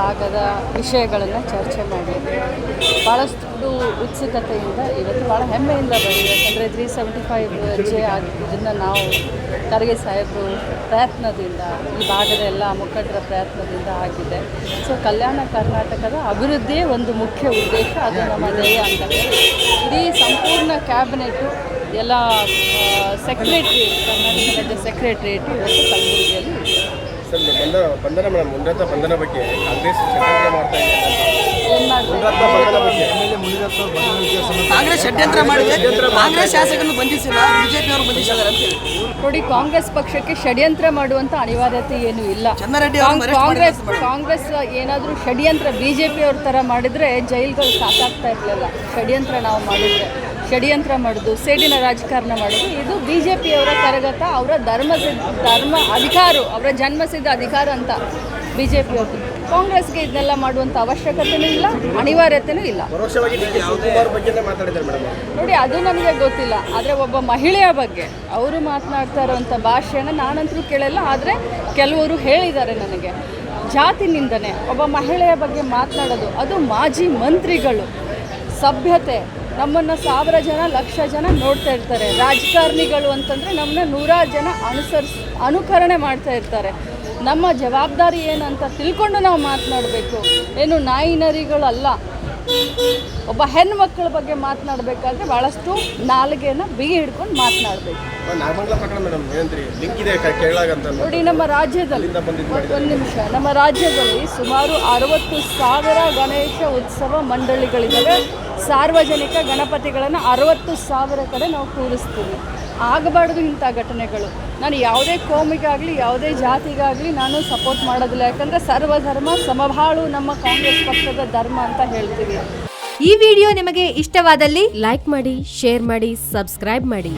ಭಾಗದ ವಿಷಯಗಳನ್ನು ಚರ್ಚೆ ಮಾಡಿದ್ವಿ. ಭಾಳಷ್ಟು ಉತ್ಸುಕತೆಯಿಂದ ಇವತ್ತು ಭಾಳ ಹೆಮ್ಮೆಯಿಂದ ಬಂದಿದೆ. ಯಾಕಂದರೆ ತ್ರೀ ಸೆವೆಂಟಿ ಫೈವ್ ಜೆ ಇದನ್ನು ನಾವು ಖರ್ಗೆ ಸಾಹೇಬರು ಪ್ರಯತ್ನದಿಂದ, ಈ ಭಾಗದ ಎಲ್ಲ ಮುಖಂಡರ ಪ್ರಯತ್ನದಿಂದ ಆಗಿದೆ. ಸೊ ಕಲ್ಯಾಣ ಕರ್ನಾಟಕದ ಅಭಿವೃದ್ಧಿಯೇ ಒಂದು ಮುಖ್ಯ ಉದ್ದೇಶ. ಅದು ನಮ್ಮ ಧ್ಯೇಯ ಅಂತ ಇಡೀ ಸಂಪೂರ್ಣ ಕ್ಯಾಬಿನೆಟು ಎಲ್ಲ ಸೆಕ್ರೆಟ್ರಿ ಕರ್ನಾಟಕದ ಸೆಕ್ರೆಟ್ರಿಯೇಟು ಇವತ್ತು ಕಲಬುರಗಿಯಲ್ಲಿ ಇದೆ. ಸರ್ ಬಂಧನ ಬಂಧನ ಮೇಡಮ್ ಮುನಿರತ್ನ ಬಂಧನ ಬಗ್ಗೆ ಕಾಂಗ್ರೆಸ್ ಷಡ್ಯಂತ್ರ ಮಾಡ್ತಾ ಇದೆ ಬಂಧನ ಬಗ್ಗೆ. ಕಾಂಗ್ರೆಸ್ ಷಡ್ಯಂತ್ರ ಮಾಡಿದೆ ಕಾಂಗ್ರೆಸ್ ಶಾಸಕರನ್ನು ಬಂಧಿಸಿಲ್ಲ ಬಿಜೆಪಿ ಅವರು ಬಂಧಿಸಿದ್ದಾರೆ ಅಂತ ನೋಡಿ ಕಾಂಗ್ರೆಸ್ ಪಕ್ಷಕ್ಕೆ ಷಡ್ಯಂತ್ರ ಮಾಡುವಂತ ಅನಿವಾರ್ಯತೆ ಏನು ಇಲ್ಲ. ಕಾಂಗ್ರೆಸ್ ಕಾಂಗ್ರೆಸ್ ಏನಾದರೂ ಷಡ್ಯಂತ್ರ ಬಿಜೆಪಿ ಜೆ ಪಿ ಅವ್ರ ಥರ ಮಾಡಿದರೆ ಜೈಲ್ಗಳು ಸಾಕಾಗ್ತಾ ಇರಲಿಲ್ಲ. ಷಡ್ಯಂತ್ರ ನಾವು ಮಾಡಿದರೆ. ಷಡ್ಯಂತ್ರ ಮಾಡೋದು ಸೇಡಿನ ರಾಜಕಾರಣ ಮಾಡೋದು. ಇದು ಬಿ ಜೆ ಪಿಯವರ ಕರಗತ ಅವರ ಧರ್ಮ ಧರ್ಮ ಅಧಿಕಾರ ಅವರ ಜನ್ಮಸಿದ್ಧ ಅಧಿಕಾರ ಅಂತ ಬಿ ಜೆ ಪಿಯವರು ಕಾಂಗ್ರೆಸ್ಗೆ ಇದನ್ನೆಲ್ಲ ಮಾಡುವಂಥ ಅವಶ್ಯಕತೆನೂ ಇಲ್ಲ ಅನಿವಾರ್ಯತೆನೂ ಇಲ್ಲ. ನೋಡಿ ಅದು ನನಗೆ ಗೊತ್ತಿಲ್ಲ. ಆದರೆ ಒಬ್ಬ ಮಹಿಳೆಯ ಬಗ್ಗೆ ಅವರು ಮಾತನಾಡ್ತಾ ಇರೋವಂಥ ಭಾಷೆಯನ್ನು ನಾನಂತರೂ ಕೇಳಲ್ಲ ಆದರೆ ಕೆಲವರು ಹೇಳಿದ್ದಾರೆ ನನಗೆ. ಜಾತಿ ನಿಂದನೆ ಒಬ್ಬ ಮಹಿಳೆಯ ಬಗ್ಗೆ ಮಾತನಾಡೋದು ಅದು ಮಾಜಿ ಮಂತ್ರಿಗಳು ಸಭ್ಯತೆ ನಮ್ಮನ್ನು ಸಾವಿರ ಜನ ಲಕ್ಷ ಜನ ನೋಡ್ತಾ ಇರ್ತಾರೆ. ರಾಜಕಾರಣಿಗಳು ಅಂತಂದರೆ ನಮ್ಮನ್ನ ನೂರಾರು ಜನ ಅನುಸರಿಸ್ ಅನುಕರಣೆ ಮಾಡ್ತಾ ಇರ್ತಾರೆ. ನಮ್ಮ ಜವಾಬ್ದಾರಿ ಏನಂತ ತಿಳ್ಕೊಂಡು ನಾವು ಮಾತನಾಡಬೇಕು. ಏನು ನಾಯಿನರಿಗಳಲ್ಲ ಒಬ್ಬ ಹೆಣ್ಮಕ್ಳ ಬಗ್ಗೆ ಮಾತನಾಡಬೇಕಾದ್ರೆ ಭಾಳಷ್ಟು ನಾಲಿಗೆನ ಬಿಗಿ ಹಿಡ್ಕೊಂಡು ಮಾತನಾಡಬೇಕು. ನೋಡಿ ನಮ್ಮ ರಾಜ್ಯದಲ್ಲಿ. ಒಂದು ನಿಮಿಷ. ನಮ್ಮ ರಾಜ್ಯದಲ್ಲಿ ಸುಮಾರು ಅರವತ್ತು ಸಾವಿರ ಗಣೇಶ ಉತ್ಸವ ಮಂಡಳಿಗಳಿದ್ದಾವೆ. ಸಾರ್ವಜನಿಕ ಗಣಪತಿಗಳನ್ನು ಅರವತ್ತು ಸಾವಿರ ಕಡೆ ನಾವು ಕೂರಿಸ್ತೀವಿ. ಆಗಬಾರ್ದು ಇಂಥ ಘಟನೆಗಳು. ನಾನು ಯಾವುದೇ ಕೋಮಿಗಾಗಲಿ, ಯಾವುದೇ ಜಾತಿಗಾಗಲಿ ನಾನು ಸಪೋರ್ಟ್ ಮಾಡೋದಿಲ್ಲ. ಯಾಕಂದರೆ ಸರ್ವಧರ್ಮ, ಸಮಬಾಳು ನಮ್ಮ ಕಾಂಗ್ರೆಸ್ ಪಕ್ಷದ ಧರ್ಮ ಅಂತ ಹೇಳ್ತೀವಿ. ಈ ವಿಡಿಯೋ ನಿಮಗೆ ಇಷ್ಟವಾದಲ್ಲಿ ಲೈಕ್ ಮಾಡಿ, ಶೇರ್ ಮಾಡಿ, ಸಬ್ಸ್ಕ್ರೈಬ್ ಮಾಡಿ.